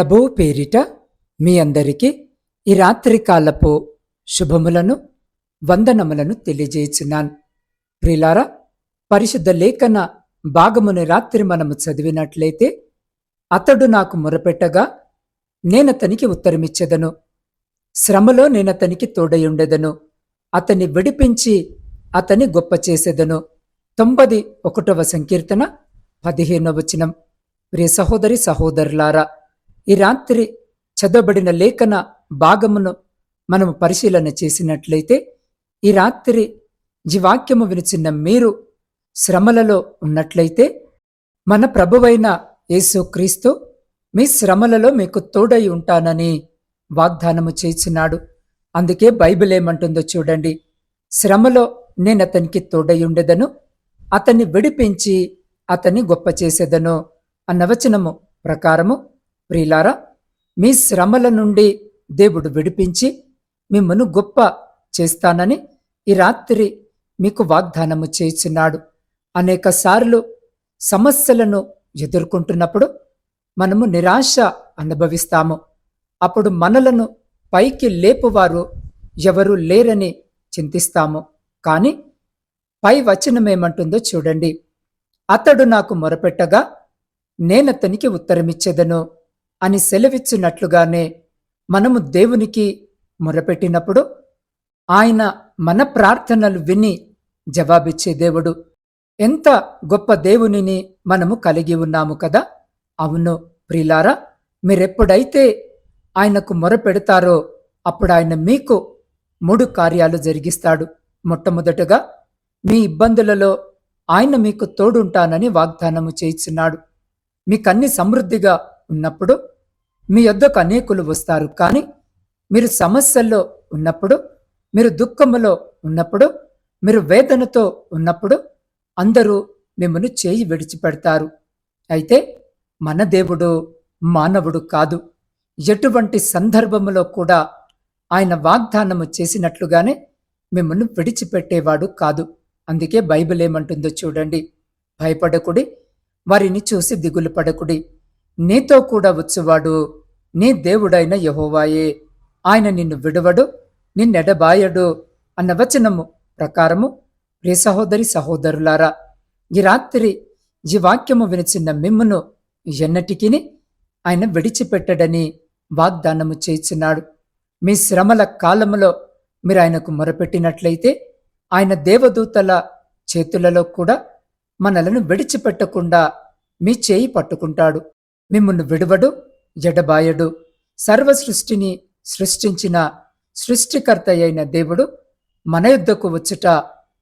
ప్రభువు పేరిట మీ అందరికీ ఈ రాత్రికాలపు శుభములను వందనములను తెలియజేయుచున్నాను. ప్రిలారా పరిశుద్ధ లేఖన భాగముని రాత్రి మనము చదివినట్లయితే అతడు నాకు మొరపెట్టగా నేనతనికి ఉత్తరమిచ్చెదను. శ్రమలో నేనతనికి తోడయుండెదను. అతన్ని విడిపించి అతని గొప్ప చేసేదను తొంభది ఒకటవ సంకీర్తన పదిహేనవ వచనం. ప్రియ సహోదరి సహోదరులారా ఈ రాత్రి చదవబడిన లేఖన భాగమును మనము పరిశీలన చేసినట్లయితే ఈ రాత్రి జీవాక్యము వినిచిన్న మీరు శ్రమలలో ఉన్నట్లయితే మన ప్రభువైన యేసుక్రీస్తు మీ శ్రమలలో మీకు తోడై ఉంటానని వాగ్దానము చేసినాడు. అందుకే బైబిల్ ఏమంటుందో చూడండి. శ్రమలో నేను అతనికి తోడై ఉండేదను అతన్ని విడిపించి అతన్ని గొప్ప చేసేదను అన్న వచనము ప్రకారము ప్రియులారా మీ శ్రమల నుండి దేవుడు విడిపించి మిమ్మను గొప్ప చేస్తానని ఈ రాత్రి మీకు వాగ్దానము చేస్తున్నాడు. అనేక సార్లు సమస్యలను ఎదుర్కొంటున్నప్పుడు మనము నిరాశ అనుభవిస్తాము. అప్పుడు మనలను పైకి లేపువారు ఎవరు లేరని చింతిస్తాము. కానీ పై వచనమేమంటుందో చూడండి. అతడు నాకు మొరపెట్టగా నేనతనికి ఉత్తరమిచ్చేదను. అని సెలవిచ్చినట్లుగానే మనము దేవునికి మొరపెట్టినప్పుడు ఆయన మన ప్రార్థనలు విని జవాబిచ్చే దేవుడు. ఎంత గొప్ప దేవునిని మనము కలిగి ఉన్నాము కదా? అవును ప్రిలారా మీరెప్పుడైతే ఆయనకు మొరపెడతారో అప్పుడు ఆయన మీకు మూడు కార్యాలు జరిగిస్తాడు. మొట్టమొదటగా మీ ఇబ్బందులలో ఆయన మీకు తోడుంటానని వాగ్దానము చేయించున్నాడు మీకన్ని సమృద్ధిగా ఉన్నప్పుడు మీ యొద్దకు అనేకులు వస్తారు. కానీ మీరు సమస్యల్లో ఉన్నప్పుడు మీరు దుఃఖములో ఉన్నప్పుడు మీరు వేదనతో ఉన్నప్పుడు అందరూ మిమ్మల్ని చేయి విడిచిపెడతారు. అయితే మన దేవుడు మానవుడు కాదు. ఎటువంటి సందర్భములో కూడా ఆయన వాగ్దానము చేసినట్లుగానే మిమ్మల్ని విడిచిపెట్టేవాడు కాదు. అందుకే బైబిల్ ఏమంటుందో చూడండి. భయపడకుడి వారిని చూసి దిగులు పడకుడి నీతో కూడా వచ్చేవాడు నీ దేవుడైన యహోవాయే. ఆయన నిన్ను విడువడు నిన్నెడబాయడు అన్న వచనము ప్రకారము. ప్రియ సహోదరి సహోదరులారా ఈ రాత్రి ఈ వాక్యము వినిచిన్న మిమ్మును ఎన్నటికిని ఆయన విడిచిపెట్టడని వాగ్దానము చేస్తున్నాడు మీ శ్రమల కాలములో మీరు ఆయనకు మొరపెట్టినట్లయితే ఆయన దేవదూతల చేతులలో కూడా మనలను విడిచిపెట్టకుండా మీ చేయి పట్టుకుంటాడు. మిమ్మల్ని విడువడు ఎడబాయడు. సర్వ సృష్టిని సృష్టించిన సృష్టికర్త అయిన దేవుడు మన యుద్ధకు వచ్చుట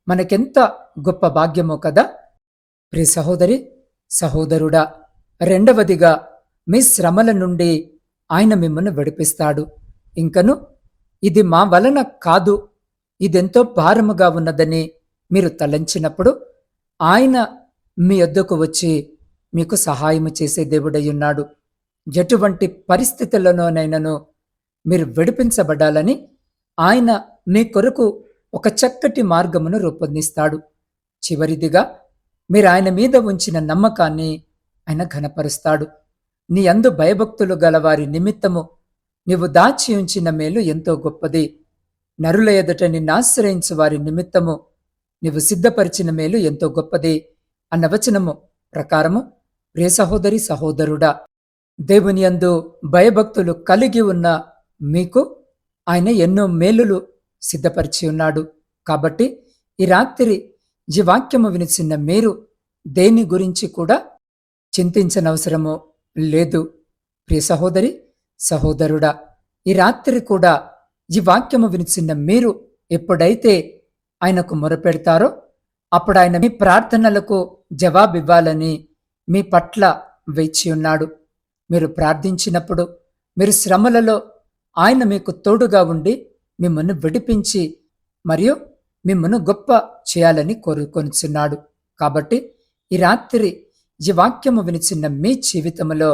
మనకెంత గొప్ప భాగ్యమో కదా? ప్రి సహోదరి సహోదరుడా రెండవదిగా మీ శ్రమల నుండి ఆయన మిమ్మల్ని విడిపిస్తాడు. ఇంకను ఇది మా వలన కాదు ఇదెంతో భారముగా ఉన్నదని మీరు తలంచినప్పుడు ఆయన మీ వద్దకు వచ్చి మీకు సహాయము చేసే దేవుడయ్యున్నాడు. ఎటువంటి పరిస్థితుల్లోనైనను మీరు విడిపించబడాలని ఆయన మీ కొరకు ఒక చక్కటి మార్గమును రూపొందిస్తాడు. చివరిదిగా మీరు ఆయన మీద ఉంచిన నమ్మకాన్ని ఆయన ఘనపరుస్తాడు. నీ అందు భయభక్తులు గలవారి నిమిత్తము నీవు దాచి ఉంచిన మేలు ఎంతో గొప్పది. నరుల ఎదుట నిన్ను ఆశ్రయించు వారి నిమిత్తము నీవు సిద్ధపరిచిన మేలు ఎంతో గొప్పది. అన్న వచనము ప్రకారము ప్రియ సహోదరి సహోదరుడా దేవుని యందు భయభక్తులు కలిగి ఉన్న మీకు ఆయన ఎన్నో మేలులు సిద్ధపరిచి ఉన్నాడు. కాబట్టి ఈ రాత్రి ఈ వాక్యము వినిచిన మీరు దేని గురించి కూడా చింతించనవసరము లేదు. ప్రియ సహోదరి సహోదరుడా ఈ రాత్రి కూడా ఈ వాక్యము వినిచిన మీరు ఎప్పుడైతే ఆయనకు మొరపెడతారో అప్పుడు ఆయన మీ ప్రార్థనలకు జవాబివ్వాలని మీ పట్ల వేచి ఉన్నాడు. మీరు ప్రార్థించినప్పుడు మీరు శ్రమలలో ఆయన మీకు తోడుగా ఉండి మిమ్మల్ని విడిపించి మరియు మిమ్మల్ని గొప్ప చేయాలని కోరుకొనిచున్నాడు. కాబట్టి ఈ రాత్రి ఈ వాక్యము వినిచిన్న మీ జీవితంలో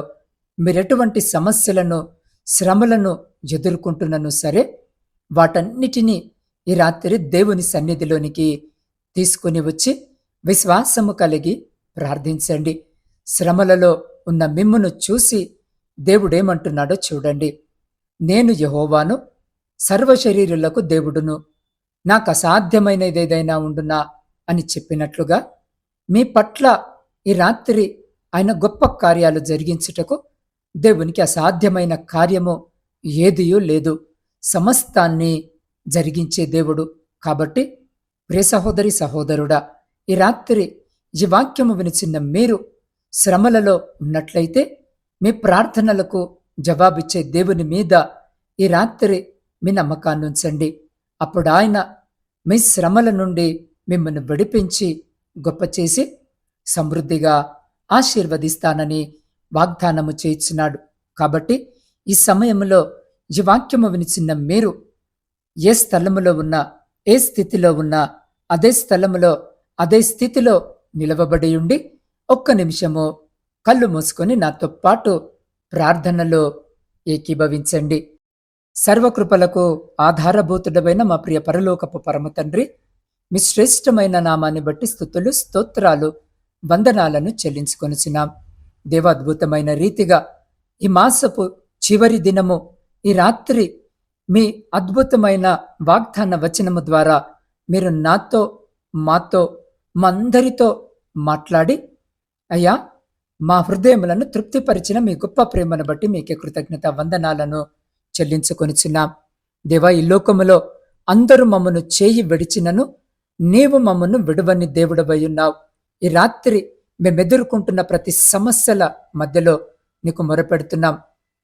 మీరెటువంటి సమస్యలను శ్రమలను ఎదుర్కొంటున్నను సరే వాటన్నిటినీ ఈ రాత్రి దేవుని సన్నిధిలోనికి తీసుకుని వచ్చి విశ్వాసము కలిగి ప్రార్థించండి. శ్రమలలో ఉన్న మిమ్మును చూసి దేవుడేమంటున్నాడో చూడండి. నేను యహోవాను సర్వశరీరులకు దేవుడును. నాకు అసాధ్యమైనదేదైనా ఉండునా అని చెప్పినట్లుగా మీ పట్ల ఈ రాత్రి ఆయన గొప్ప కార్యాలు జరిగించుటకు దేవునికి అసాధ్యమైన కార్యము ఏదియూ లేదు. సమస్తాన్ని జరిగించే దేవుడు కాబట్టి ప్రియ సహోదరి సహోదరుడా ఈ రాత్రి ఈ వాక్యము వినిచిన్న మీరు శ్రమలలో ఉన్నట్లయితే మీ ప్రార్థనలకు జవాబిచ్చే దేవుని మీద ఈ రాత్రి మీ నమ్మకాన్ని ఉంచండి. అప్పుడు ఆయన మీ శ్రమల నుండి మిమ్మల్ని విడిపించి గొప్ప చేసి సమృద్ధిగా ఆశీర్వదిస్తానని వాగ్దానము చేయించినాడు కాబట్టి ఈ సమయంలో ఈ వాక్యము వినిచిన్న మీరు ఏ స్థలములో ఉన్నా ఏ స్థితిలో ఉన్నా అదే స్థలములో అదే స్థితిలో నిలవబడి ఉండి ఒక్క నిమిషము కళ్ళు మూసుకొని నాతో పాటు ప్రార్థనలో ఏకీభవించండి. సర్వకృపలకు ఆధారభూతుడమైన మా ప్రియ పరలోకపు పరమ తండ్రి మీ శ్రేష్టమైన నామాన్ని బట్టి స్థుతులు స్తోత్రాలు వందనాలను చెల్లించుకొనిచున్నాం. దేవాద్భుతమైన రీతిగా ఈ మాసపు చివరి దినము ఈ రాత్రి మీ అద్భుతమైన వాగ్దాన వచనము ద్వారా మీరు నాతో మాతో మా అందరితో మాట్లాడి అయ్యా మా హృదయములను తృప్తిపరిచిన మీ గొప్ప ప్రేమను బట్టి మీకే కృతజ్ఞత వందనాలను చెల్లించుకొనిచున్నాం. దేవా ఈ లోకములో అందరూ మమ్మను చేయి విడిచినను నీవు మమ్మను విడువని దేవుడవై ఉన్నావు. ఈ రాత్రి మేమెదుర్కొంటున్న ప్రతి సమస్యల మధ్యలో నీకు మొరపెడుతున్నాం.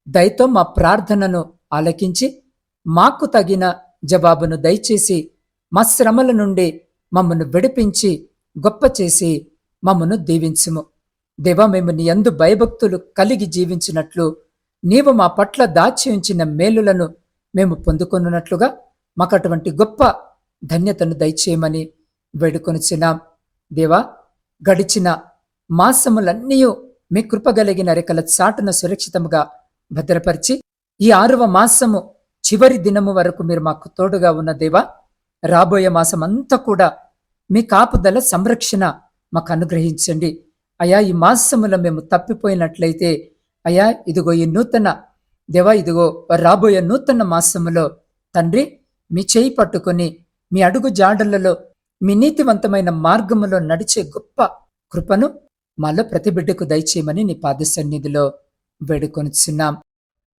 దయతో మా ప్రార్థనను ఆలకించి మాకు తగిన జవాబును దయచేసి మా శ్రమల నుండి మమ్మను విడిపించి గొప్ప చేసి మమ్మను దీవించుము. దేవా మేము నీ అందు భయభక్తులు కలిగి జీవించినట్లు నీవు మా పట్ల దాచి ఉంచిన మేలులను మేము పొందుకొనున్నట్లుగా మాకు అటువంటి గొప్ప ధన్యతను దయచేయమని వేడుకొనిచున్నాం. దేవా గడిచిన మాసములన్నీ మీ కృపగలిగిన రెక్కల చాటున సురక్షితముగా భద్రపరిచి ఈ ఆరవ మాసము చివరి దినము వరకు మీరు మాకు తోడుగా ఉన్న దేవా రాబోయే మాసం అంతా కూడా మీ కాపుదల సంరక్షణ మాకు అనుగ్రహించండి. అయా ఈ మాసములో మేము తప్పిపోయినట్లయితే అయా ఇదిగో ఈ నూతన దేవా ఇదిగో రాబోయే నూతన మాసములో తండ్రి మీ చేయి పట్టుకొని మీ అడుగు జాడలలో మీ నీతివంతమైన మార్గములో నడిచే గొప్ప కృపను మాలో ప్రతి బిడ్డకు దయచేయమని నీ పాద సన్నిధిలో వేడుకొనిచున్నాం.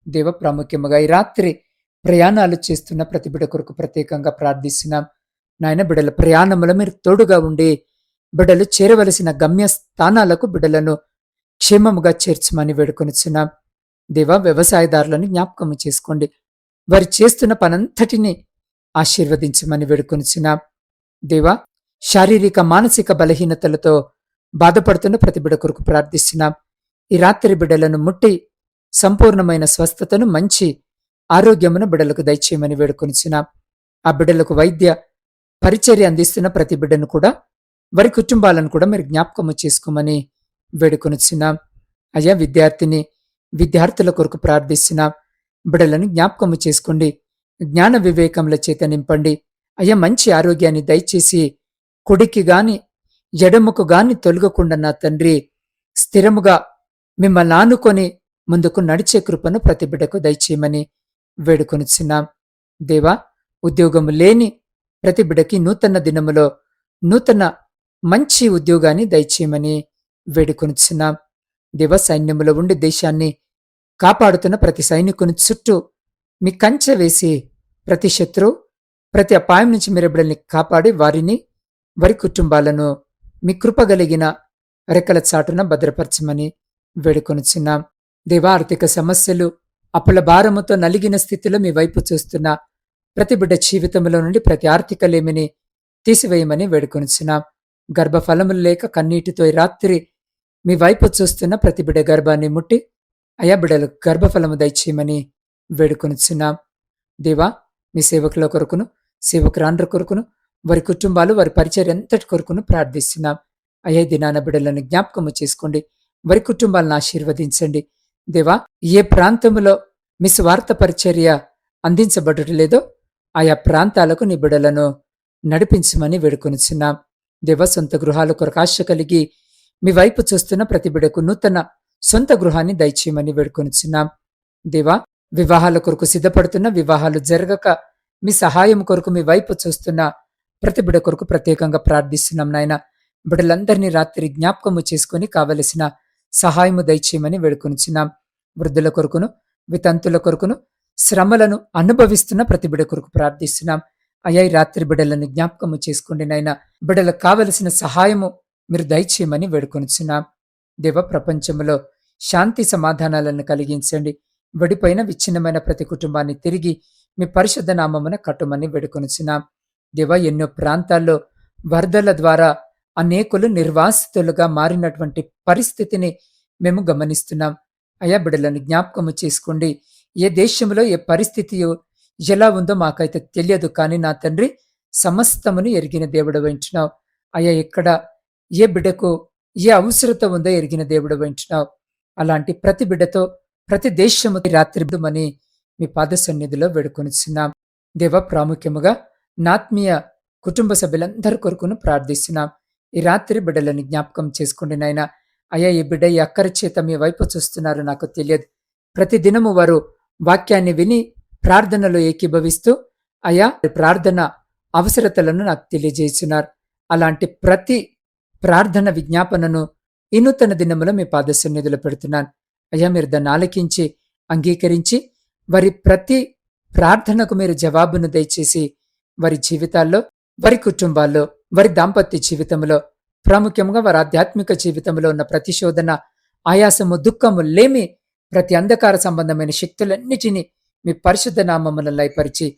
దేవ ప్రాముఖ్యముగా ఈ రాత్రి ప్రయాణాలు చేస్తున్న ప్రతి బిడ్డ కొరకు ప్రత్యేకంగా ప్రార్థిస్తున్నాం. నాయన బిడ్డల ప్రయాణంలో మీరు తోడుగా ఉండి బిడ్డలు చేరవలసిన గమ్య స్థానాలకు బిడ్డలను క్షేమముగా చేర్చమని వేడుకొనిచున్నాం. దేవ వ్యవసాయదారులను జ్ఞాపకము చేసుకోండి. వారు చేస్తున్న పనంతటిని ఆశీర్వదించమని వేడుకొనిచున్నాం. దేవా శారీరక మానసిక బలహీనతలతో బాధపడుతున్న ప్రతిబిడ కొరకు ప్రార్థిస్తున్నాం. ఈ రాత్రి బిడ్డలను ముట్టి సంపూర్ణమైన స్వస్థతను మంచి ఆరోగ్యమును బిడ్డలకు దయచేయమని వేడుకొనిచున్నాం. ఆ బిడ్డలకు వైద్య పరిచర్య అందిస్తున్న ప్రతి బిడ్డను కూడా వారి కుటుంబాలను కూడా మీరు జ్ఞాపకము చేసుకోమని వేడుకొనిచున్నాం. అయ్యా విద్యార్థిని విద్యార్థుల కొరకు ప్రార్థిస్తున్నాం. బిడలను జ్ఞాపకము చేసుకోండి. జ్ఞాన వివేకముల చేత నింపండి. అయ్యా మంచి ఆరోగ్యాన్ని దయచేసి కుడికి గాని ఎడముకు గాని తొలగకుండా నా తండ్రి స్థిరముగా మిమ్మల్ని ఆనుకొని ముందుకు నడిచే కృపను ప్రతి బిడ్డకు దయచేయమని వేడుకొనిచున్నాం. దేవా ఉద్యోగము లేని ప్రతి బిడ్డకి నూతన దినములో నూతన మంచి ఉద్యోగాన్ని దయచేయమని వేడుకొనిచున్నాం. దేవ సైన్యములో ఉండి దేశాన్ని కాపాడుతున్న ప్రతి సైనికుని చుట్టూ మీ కంచె వేసి ప్రతి శత్రు ప్రతి అపాయం నుంచి మీరు బిడ్డల్ని కాపాడి వారిని వారి కుటుంబాలను మీ కృపగలిగిన రెక్కల చాటున భద్రపరచమని వేడుకొనిచున్నాం. దేవ ఆర్థిక సమస్యలు అప్పుల భారముతో నలిగిన స్థితిలో మీ వైపు చూస్తున్న ప్రతి బిడ్డ జీవితంలో నుండి ప్రతి ఆర్థిక లేమిని తీసివేయమని వేడుకొనిచున్నాం. గర్భఫలములు లేక కన్నీటితో ఈ రాత్రి మీ వైపు చూస్తున్న ప్రతి బిడ్డ గర్భాన్ని ముట్టి అయా బిడ్డలు గర్భఫలము దయచేయమని వేడుకొనిచున్నాం. దేవా మీ సేవకుల కొరకును సేవకురాండ్ర కొరకును వారి కుటుంబాలు వారి పరిచయం ఎంతటి కొరకును ప్రార్థిస్తున్నాం. అయ్యా దినాన బిడ్డలను జ్ఞాపకము చేసుకోండి. వారి కుటుంబాలను ఆశీర్వదించండి. దేవా ఏ ప్రాంతంలో మీ స్వార్థ పరిచర్య అందించబడటలేదో ఆయా ప్రాంతాలకు నీ బిడలను నడిపించమని వేడుకొనిచున్నాం. దేవ సొంత గృహాల కొరకు ఆశ కలిగి మీ వైపు చూస్తున్న ప్రతి బిడకు నూతన సొంత గృహాన్ని దయచేయమని వేడుకొనిచున్నాం. దేవా వివాహాల కొరకు సిద్ధపడుతున్న వివాహాలు జరగక మీ సహాయం కొరకు మీ వైపు చూస్తున్న ప్రతి బిడ కొరకు ప్రత్యేకంగా ప్రార్థిస్తున్నాం నాయన. బిడ్డలందరినీ రాత్రి జ్ఞాపకము చేసుకొని కావలసిన సహాయము దయచేయమని వేడుకొనిచున్నాం. వృద్ధుల కొరకును వితంతుల కొరకును శ్రమలను అనుభవిస్తున్న ప్రతి బిడ కొరకు ప్రార్థిస్తున్నాం. అయ్యా రాత్రి బిడ్డలను జ్ఞాపకము చేసుకోండి నాయన. బిడ్డలకు కావలసిన సహాయము మీరు దయచేయమని వేడుకొనిచున్నాం. దేవ ప్రపంచంలో శాంతి సమాధానాలను కలిగించండి. విడిపోయిన విచ్ఛిన్నమైన ప్రతి కుటుంబాన్ని తిరిగి మీ పరిశుద్ధ నామమున కట్టుమని వేడుకొనిచున్నాం. దేవ ఎన్నో ప్రాంతాల్లో వరదల ద్వారా అనేకులు నిర్వాసితులుగా మారినటువంటి పరిస్థితిని మేము గమనిస్తున్నాం. అయా బిడలను జ్ఞాపకము చేసుకోండి. ఏ దేశంలో ఏ పరిస్థితి ఎలా ఉందో మాకైతే తెలియదు కానీ నా తండ్రి సమస్తమును ఎరిగిన దేవుడు వహించినావు అయ్యా ఎక్కడ ఏ బిడ్డకు ఏ అవసరత ఉందో ఎరిగిన దేవుడు వహించినావు అలాంటి ప్రతి బిడ్డతో ప్రతి దేశము రాత్రిమని మీ పాద సన్నిధిలో వేడుకొనిచున్నాం. దేవ ప్రాముఖ్యముగా నాత్మీయ కుటుంబ సభ్యులందరి కొరకును ప్రార్థిస్తున్నాం. ఈ రాత్రి బిడ్డలను జ్ఞాపకం చేసుకోండి నాయన. అయ్యా ఈ బిడ్డ ఈ అక్కరి చేత మీ వైపు చూస్తున్నారు నాకు తెలియదు. ప్రతి దినము వారు వాక్యాన్ని విని ప్రార్థనలో ఏకీభవిస్తూ అయా ప్రార్థన అవసరతలను నాకు తెలియజేస్తున్నారు అలాంటి ప్రతి ప్రార్థన విజ్ఞాపనను ఇనూతన దినములో మీ పాద పెడుతున్నాను. అయ్యా మీరు దాన్ని ఆలకించి అంగీకరించి వారి ప్రతి ప్రార్థనకు మీరు జవాబును దయచేసి వారి జీవితాల్లో వారి కుటుంబాల్లో వారి దాంపత్య జీవితంలో ప్రాముఖ్యంగా వారి ఆధ్యాత్మిక జీవితంలో ఉన్న ప్రతిశోధన ఆయాసము దుఃఖము లేమి ప్రతి అంధకార సంబంధమైన శక్తులన్నిటినీ మీ పరిశుద్ధ నామములను లయపరిచి